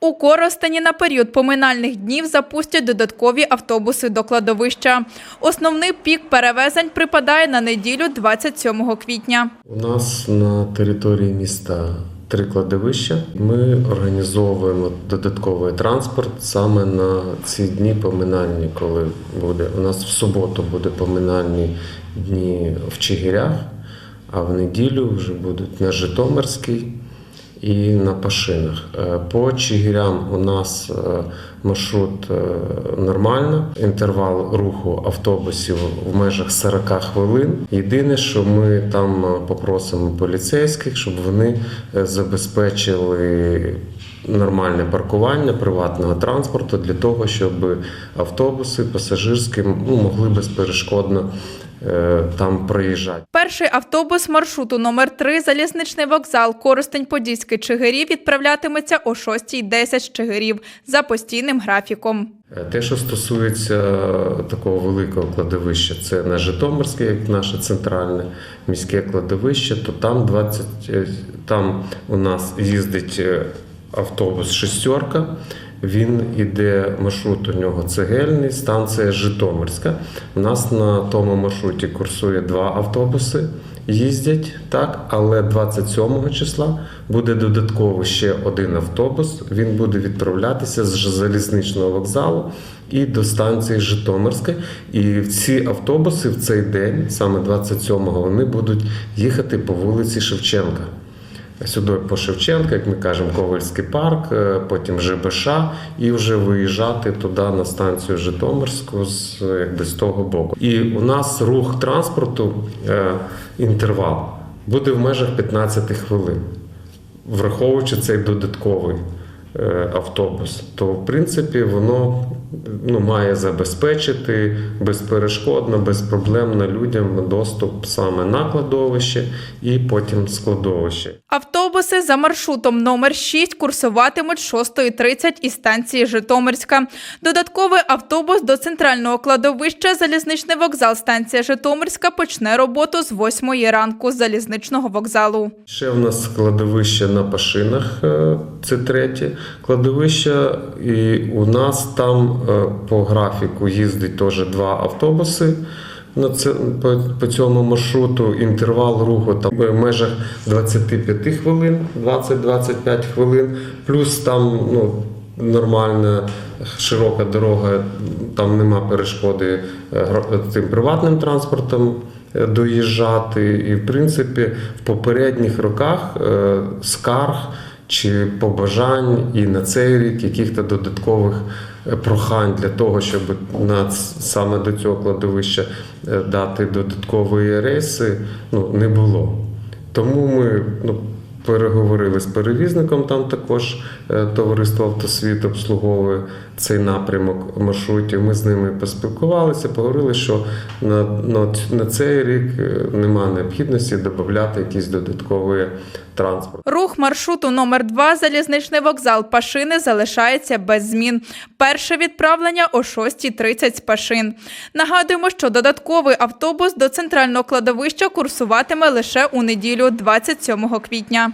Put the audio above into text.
У Коростені на період поминальних днів запустять додаткові автобуси до кладовища. Основний пік перевезень припадає на неділю 27 квітня. У нас на території міста три кладовища. Ми організовуємо додатковий транспорт саме на ці дні поминальні, коли буде. У нас в суботу буде поминальні дні в Чигирях, а в неділю вже будуть на Житомирській і на Пашинах. Е, По Чигирям у нас е, маршрут е, нормально. Інтервал руху автобусів в межах 40 хвилин. Єдине, що ми там попросимо поліцейських, щоб вони забезпечили. Нормальне паркування приватного транспорту для того, щоб автобуси пасажирські ну, могли безперешкодно там проїжджати. Перший автобус маршруту номер 3 залізничний вокзал Коростень-Подільський Чигирів відправлятиметься о 6.10 з Чигирів за постійним графіком. Е, Те, що стосується е, такого великого кладовища, це на Житомирське, як наше центральне міське кладовище, то там 20, е, там у нас їздить е, автобус шестерка. Він іде маршрут у нього цегельний, станція Житомирська. У нас на тому маршруті курсує два автобуси. Їздять так, але 27 числа буде додатково ще один автобус. Він буде відправлятися з залізничного вокзалу і до станції Житомирська. І ці автобуси в цей день, саме 27-го, вони будуть їхати по вулиці Шевченка. Сюди по Шевченка, як ми кажемо, Ковальський парк, е, потім ЖБШ, і вже виїжджати туди на станцію Житомирську з якби з того боку. І у нас рух транспорту е, інтервал буде в межах 15 хвилин, враховуючи цей додатковий автобус, то в принципі воно ну, має забезпечити безперешкодно, безпроблемно людям доступ саме на кладовище і потім складовище. Автобуси за маршрутом номер 6 курсуватимуть з 6.30 із станції Житомирська. Додатковий автобус до центрального кладовища залізничний вокзал станція Житомирська почне роботу з 8 ранку з залізничного вокзалу. Ще в нас кладовище на Пашинах, е, це третє кладовище, і у нас там е, по графіку їздить теж два автобуси. На це, по, по цьому маршруту інтервал руху там в межах 25 хвилин, 20-25 хвилин, плюс там ну, нормальна широка дорога, там нема перешкоди е, гра- цим приватним транспортом е, доїжджати. І в принципі в попередніх роках е, скарг чи побажань і на цей рік яких-то додаткових е, прохань для того, щоб на саме до цього кладовища е, дати додаткові рейси, ну не було. Тому ми ну, переговорили з перевізником. Там також е, товариство автосвіт обслуговує цей напрямок маршрутів. Ми з ними поспілкувалися, поговорили, що на, на, на цей рік немає необхідності додати якийсь додатковий транспорт. Рух маршруту номер 2 залізничний вокзал Пашини залишається без змін. Перше відправлення о 6.30 з Пашин. Нагадуємо, що додатковий автобус до центрального кладовища курсуватиме лише у неділю 27 квітня.